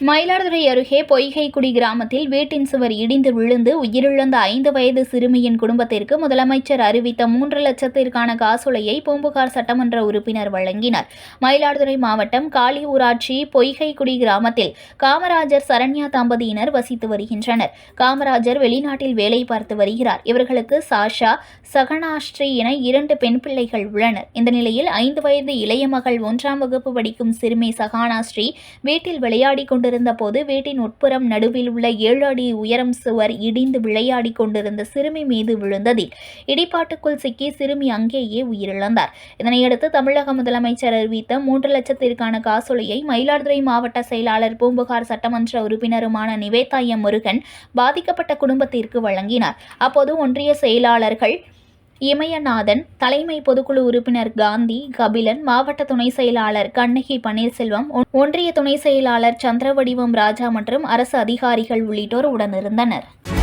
மயிலாடுதுறை அருகே பொய்கைக்குடி கிராமத்தில் வீட்டின் சுவர் இடிந்து விழுந்து உயிரிழந்த ஐந்து வயது சிறுமியின் குடும்பத்திற்கு முதலமைச்சர் அறிவித்த மூன்று லட்சத்திற்கான காசோலையை பூம்புகார் சட்டமன்ற உறுப்பினர் வழங்கினார். மயிலாடுதுறை மாவட்டம் காளி ஊராட்சி பொய்கைக்குடி கிராமத்தில் காமராஜர் சரண்யா தம்பதியினர் வசித்து வருகின்றனர். காமராஜர் வெளிநாட்டில் வேலை பார்த்து வருகிறார். இவர்களுக்கு சாஷா சகனாஸ்ரீ என இரண்டு பெண் பிள்ளைகள் உள்ளனர். இந்த நிலையில் ஐந்து வயது இளைய மகள் ஒன்றாம் வகுப்பு படிக்கும் சிறுமி சகானாஸ்ரீ வீட்டில் விளையாடிக் கொண்டிருந்த போது வீட்டின் உட்புறம் நடுவில் உள்ள ஏழு அடி உயரம் சுவர் இடிந்து விளையாடி கொண்டிருந்த சிறுமி மீது விழுந்ததில் இடிபாட்டுக்குள் சிக்கி சிறுமி அங்கேயே உயிரிழந்தார். இதனையடுத்து தமிழக முதலமைச்சர் அறிவித்த மூன்று லட்சத்திற்கான காசோலையை மயிலாடுதுறை மாவட்ட செயலாளர் பூம்புகார் சட்டமன்ற உறுப்பினருமான நிவேதா முருகன் பாதிக்கப்பட்ட குடும்பத்திற்கு வழங்கினார். அப்போது ஒன்றிய செயலாளர்கள் இமயநாதன் தலைமை பொதுக்குழு உறுப்பினர் காந்தி கபிலன் மாவட்ட துணை செயலாளர் கண்ணகி பன்னீர்செல்வம் ஒன்றிய துணை செயலாளர் சந்திரவடிவம் ராஜா மற்றும் அரசு அதிகாரிகள் உள்ளிட்டோர் உடனிருந்தனர்.